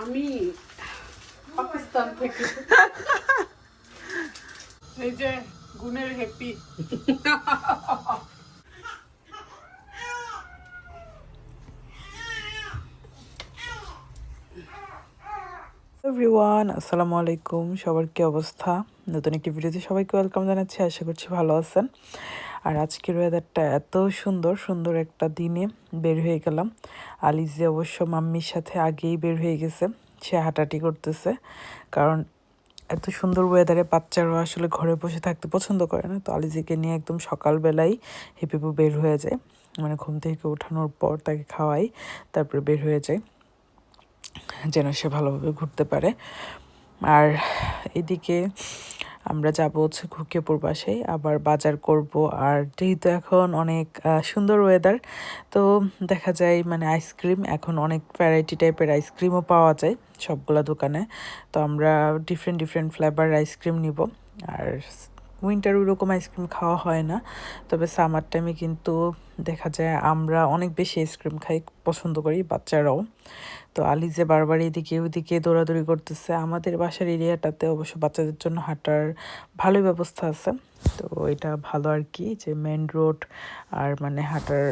আমি পাকিস্তান থেকে। এই যে গুণের হ্যাপি এভরিওয়ান আসসালামু আলাইকুম। সবার কি অবস্থা? নতুন একটি ভিডিওতে সবাইকে ওয়েলকাম জানাচ্ছি। আশা করছি ভালো আছেন। আর আজকের ওয়েদারটা এত সুন্দর সুন্দর একটা দিনে বের হয়ে গেলাম। আলিজি অবশ্য মাম্মির সাথে আগেই বের হয়ে গেছে, সে হাঁটাহাঁটি করতেছে। কারণ এত সুন্দর ওয়েদারে বাচ্চারা আসলে ঘরে বসে থাকতে পছন্দ করে না। তো আলিজিকে নিয়ে একদম সকালবেলাই হেপিপু বের হয়ে যায়। মানে ঘুম থেকে ওঠানোর পর তাকে খাওয়াই, তারপরে বের হয়ে যায়। যেন সে ভালোভাবে ঘুরতে পারে। আর এদিকে আমরা যাব হচ্ছে খুকিয়াপুর বাসে আবার বাজার করব। আর যেহেতু এখন অনেক সুন্দর ওয়েদার তো দেখা যায় মানে আইসক্রিম এখন অনেক ভ্যারাইটি টাইপের আইসক্রিমও পাওয়া যায় সবগুলা দোকানে। তো আমরা ডিফারেন্ট ডিফারেন্ট ফ্লেভার আইসক্রিম নিব। আর উইন্টার ওইরকম আইসক্রিম খাওয়া হয় না। তবে সামার টাইমে কিন্তু দেখা যায় আমরা অনেক বেশি আইসক্রিম খাই, পছন্দ করি বাচ্চারাও। তো আলি যে বারবার এদিকে ওদিকে দৌড়াদৌড়ি করতেছে। আমাদের বাসার এরিয়াটাতে অবশ্য বাচ্চাদের জন্য হাঁটার ভালোই ব্যবস্থা আছে। তো এটা ভালো আর কি যে মেন রোড আর মানে হাঁটার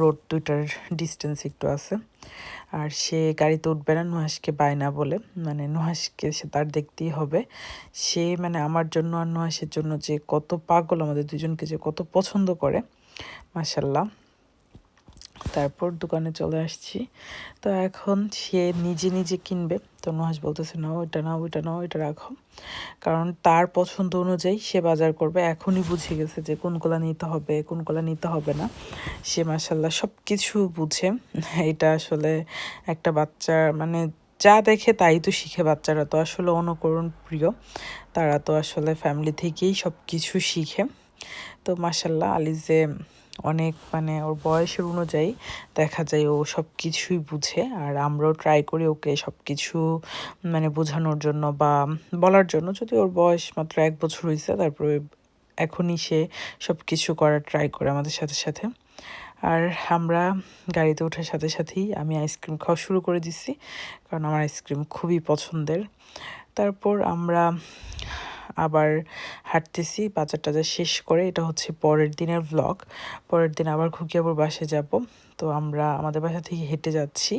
রোড দুইটার ডিস্টেন্স একটু আছে। আর সে গাড়িতে উঠবে না নুহাসকে বায়না বলে। মানে নুহাসকে সে তার দেখতেই হবে। সে মানে আমার জন্য আর নুহাসের জন্য যে কত পাগল আমাদের দুজনকে যে কত পছন্দ করে। মাসাল্লাহ তারপর দোকানে চলে আসছি। তো এখন সে নিজে নিজে কিনবে। তো নুহাস বলতেছে না ওইটা নাও ওইটা নাও ওইটা রাখো। কারণ তার পছন্দ অনুযায়ী সে বাজার করবে। এখনই বুঝে গেছে যে কোনগুলা নিতে হবে, কোনগুলা নিতে হবে না। সে মাসাল্লাহ সব কিছু বুঝে। এটা আসলে একটা বাচ্চার মানে যা দেখে তাই তো শিখে বাচ্চারা। তো আসলে অনুকরণ প্রিয়। তারা তো আসলে ফ্যামিলি থেকেই সব কিছু শিখে। তো মাসাল্লাহ আলিজে অনেক মানে ওর বয়সের অনুযায়ী দেখা যায় ও সব কিছুই বুঝে আর আমরাও ট্রাই করি ওকে সব কিছু মানে বোঝানোর জন্য বা বলার জন্য। যদি ওর বয়স মাত্র এক বছর হয়েছে তারপরে এখনই সে সব কিছু করার ট্রাই করে আমাদের সাথে সাথে। আর আমরা গাড়িতে ওঠার সাথে সাথেই আমি আইসক্রিম খাওয়া শুরু করে দিচ্ছি কারণ আমার আইসক্রিম খুবই পছন্দের। তারপর আমরা আবার হাঁটতেছি, বাজার টাজার শেষ করে, এটা হচ্ছে পরের দিনের ভ্লগ পরের দিন আবার খুকিয়াপুর বাসে যাব। তো আমরা আমাদের বাসা থেকে হেঁটে যাচ্ছি।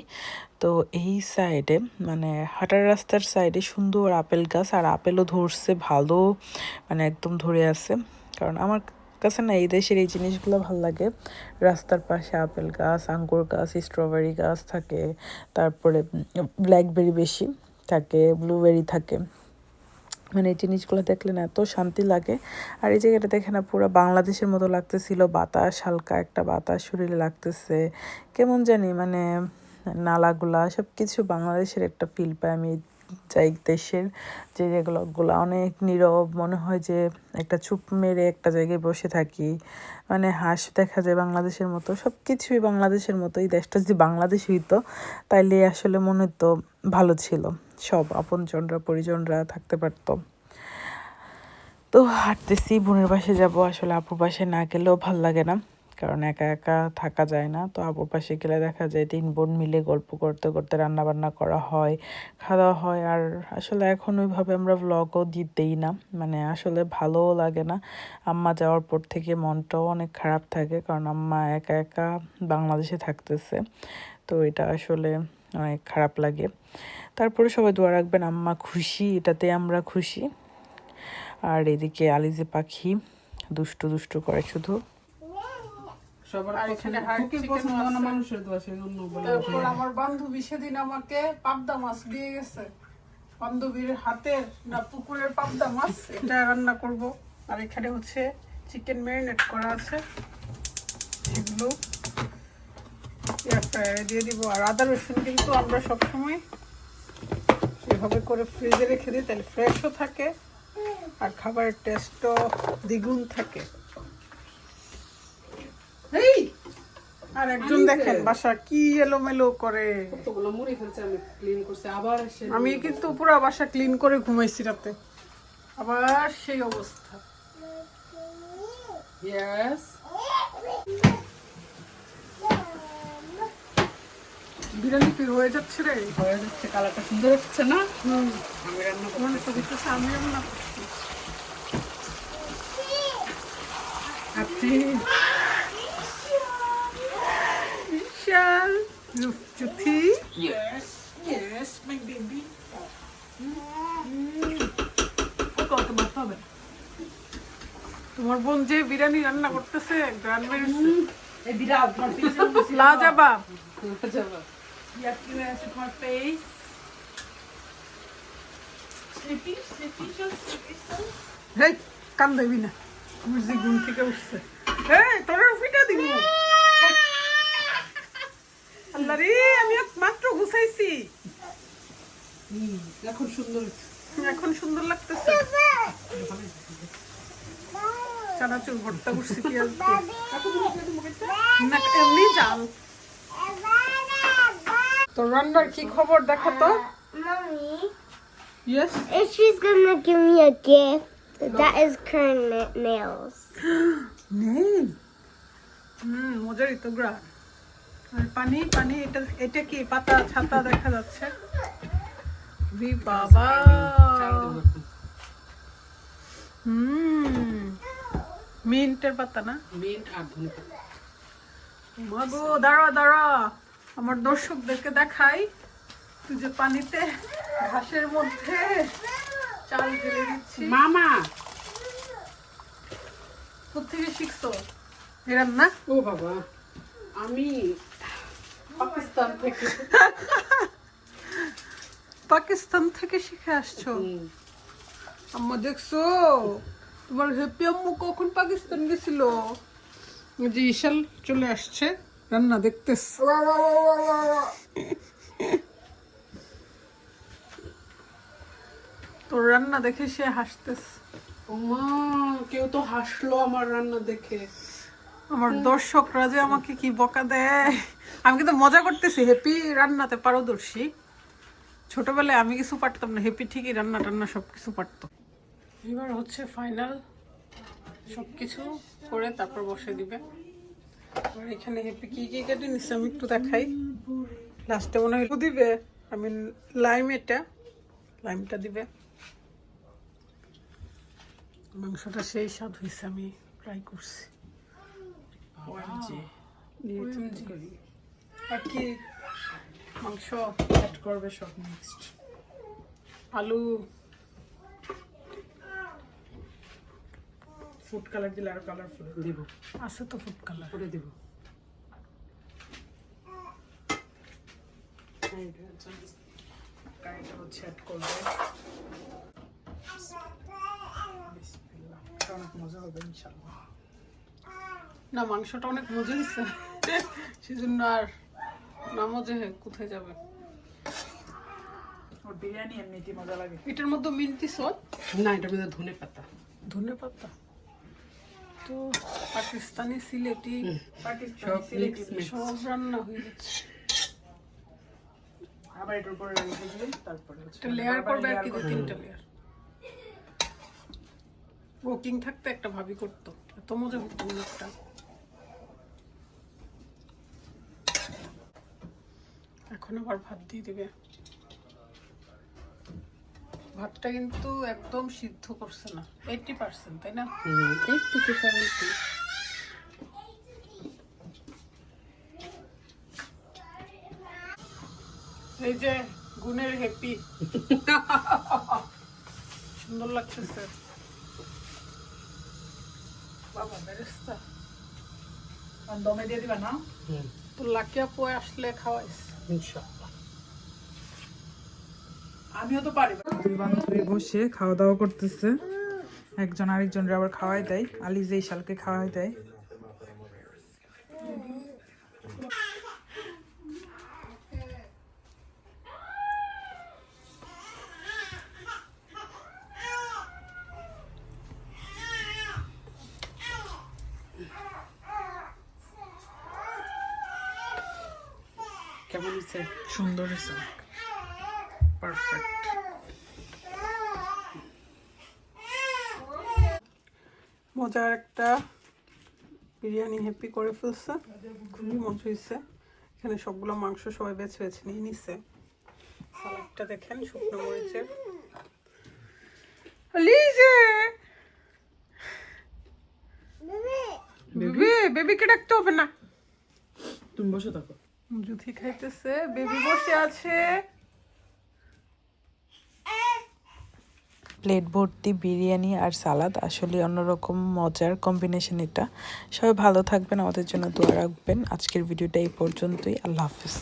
তো এই সাইডে মানে হাঁটার রাস্তার সাইডে সুন্দর আপেল গাছ, আর আপেলও ধরছে ভালো মানে একদম ধরে আছে। কারণ আমার কাছে না এই দেশের এই জিনিসগুলো ভালো লাগে। রাস্তার পাশে আপেল গাছ, আঙ্গুর গাছ স্ট্রবেরি গাছ থাকে, তারপরে ব্ল্যাকবেরি বেশি থাকে ব্লুবেরি থাকে। মানে এই জিনিসগুলো দেখলে না এত শান্তি লাগে। আর এই জায়গাটা দেখে না, পুরো বাংলাদেশের মতো লাগতেছিল। বাতাস, হালকা একটা বাতাস শরীরে লাগতেছে। কেমন জানি মানে নালাগুলা সব কিছু বাংলাদেশের একটা ফিল পাই আমি যাই দেশের যে যেগুলোগুলো অনেক নীরব, মনে হয় যে একটা চুপ মেরে একটা জায়গায় বসে থাকি। মানে হাঁস দেখা যায় বাংলাদেশের মতো সব কিছুই বাংলাদেশের মতো। এই দেশটা যদি বাংলাদেশ হইতো, তাইলে আসলে মনে হতো ভালো ছিল। সব আপনজনরা, পরিজনরা থাকতে পারতো। তো হাঁটতেছি, বোনের বাসে যাব। আসলে আপুর বাসে না গেলেও ভালো লাগে না, কারণ একা একা থাকা যায় না। তো আপুর পাশে গেলে দেখা যায় তিন বোন মিলে গল্প করতে করতে রান্না বান্না করা হয়, খাওয়া হয়। আর আসলে এখন ওইভাবে আমরা ভ্লগও দিতেই না মানে আসলে ভালোও লাগে না। আম্মা যাওয়ার পর থেকে মনটাও অনেক খারাপ থাকে, কারণ আম্মা একা একা বাংলাদেশে থাকতেছে। তো এটা আসলে অনেক খারাপ লাগে। তারপরে সবাই দোয়া রাখবেন আম্মা খুশি এটাতে আমরা খুশি। আর এদিকে আলিজে পাখি দুষ্টু দুষ্টু করে শুধু। আমার বান্ধবী সেদিন আমাকে পাবদা মাছ দিয়ে গেছে। বান্ধবীর হাতের না পুকুরের পাবদা মাছ এটা রান্না করব। আর এখানে হচ্ছে চিকেন ম্যারিনেট করা আছে। সেগুলো ফ্রায়ারে দিয়ে দিব আর আদা রসুন কিন্তু আমরা সবসময় এভাবে করে ফ্রিজে রেখে দিই তাহলে ফ্রেশও থাকে আর খাবারের টেস্টও দ্বিগুণ থাকে। আর একজন দেখেন বাসা কি এলোমেলো করে। কতগুলো আমি আবার আমি কিন্তু পুরো বাসা ক্লিন করে ঘুমাইছি রাতে। আবার সেই অবস্থা। ইয়েস বিরিয়ানি কি হয়ে যাচ্ছে রে? হয়ে যাচ্ছে কালারটা সুন্দর হচ্ছে না? আমি রান্না করব মনে তো দিতেছে আমি রান্না করছি। বিশাল। লুচুথি. কত মারতে হবে? তোমার বোন যে বিরিয়ানি রান্না করতেছে গ্রান মেরেছে এই লাজাবাব যাব Yes, with my face. Sleepy, sleepy, just sleepy, so. হেই কান দেবি না। আমার ঘুম থেকে উঠছে। এই তোর ফিটা দিব। আল্লাহ রে আমি মাত্র ঘুষাইছি এখন সুন্দর। এখন সুন্দর লাগতেছে। চানাচুর ভর্তা করছি পেঁয়াজ না এমনি জাল। তো রান্নার কি খবর দেখো তো? Mommy, yes if she's gonna give me a gift, that is current na- nails. নেই হুম মজারই তো গ্রাম আর পানি পানি এটা এটা কি? পাতা ছাতা দেখা যাচ্ছে। রি বাবা। হুম। মিন্টের পাতা না? মিন্ট আর ধনে পাতা। মাগো দাঁড়া দাঁড়া আমার দর্শকদেরকে দেখাই তুই যে পানিতে ঘাসের মধ্যে চাল ঢেলে দিচ্ছি। মামা! কোথেকে শিখছো? এরম না? ও বাবা আমি পাকিস্তান থেকে। পাকিস্তান থেকে শিখে আসছো? আম্মা দেখছ? তোমার হেপি আম্মু কখন পাকিস্তান গেছিল? যে ইশাল চলে আসছে। রান্না দেখতেছ? তোর রান্না দেখে সে হাসতেস মা কেউ তো হাসলো আমার রান্না দেখে। আমার দর্শকরা যে আমাকে কি বকা দেয়? আমি কিন্তু মজা করতেছি হ্যাপি রান্নাতে পারদর্শী। ছোটবেলায় আমি কিছু পারতাম না হ্যাপি ঠিকই রান্না টান্না সব কিছু পারতো। এবার হচ্ছে ফাইনাল সব কিছু করে তারপর বসে দিবে। আর এখানে হ্যাপি কি কি কেটে নিচ্ছে আমি একটু দেখাই। লাস্টে মনে হয় দিবে। আমি লাইম এটা। লাইমটা দিবে। মাংসটা সেই স্বাদ হয়েছে আমি ট্রাই করছি। আর কি? মাংস। Add করবে সব next. আলু। Food color দিলে আরও কালারফুল দিব। আছে তো ফুড কালার করে দিব। হচ্ছে অ্যাড করবে। অনেক মজা হবে ইনশাআল্লাহ। না মাংসটা অনেক মজা হয়েছে। সেজন্য আর না মজা কোথায় যাবে? ওর বিরিয়ানি এমনিতেই মজা লাগে। এটার মধ্যে মিন্টি সদ না এটার মধ্যে ধনে পাতা ধনে পাতা তো পাকিস্তানি সিলেটি সব রান্না হয়ে যাচ্ছে আবার এটার উপরে রেখে দিলে তারপরে একটা লেয়ার করবে আর কি দু তিনটা লেয়ার ওকিং থাকতে একটা ভাবি করতো এত মজা হতো একটা এখন আবার ভাত দিয়ে দিবে। ভাতটা কিন্তু একদম সিদ্ধ করছে না। এইটি পার্সেন্ট তাই না? সেভেন্টি এই যে গুণের হ্যাপি সুন্দর লাগতেছে। বাবা বেরেস্তা। আর দমে দিয়ে দিবা না? তো লাকি আপু আসলে খাওয়াইস। ইনশাআল্লাহ। আমিও তো পারি। দুই বান্ধবী বসে খাওয়া দাওয়া করতেছে। একজন আরেকজনের আবার খাওয়াই দেয়। আলি যেই শালকে খাওয়াই দেয়। কেমন হয়েছে সুন্দর হয়েছে পারফেক্ট মজার একটা বিরিয়ানি হ্যাপি করে ফেলছে। খুবই মজা হয়েছে। এখানে সবগুলো মাংস সবাই বেছে বেছে নিয়ে নিছে। সালাদটা দেখেন শুকনো মরিচের। বেবি? বেবিকে ডাকতে হবে না। তুমি বসে থাকো। জুথি খাইতেছে বেবি বসে আছে। প্লেট ভর্তি বিরিয়ানি আর সালাদ। আসলে অন্যরকম মজার কম্বিনেশন এটা। সবাই ভালো থাকবেন, আমাদের জন্য দোয়া রাখবেন। আজকের ভিডিওটা এই পর্যন্তই। আল্লাহ হাফিজ।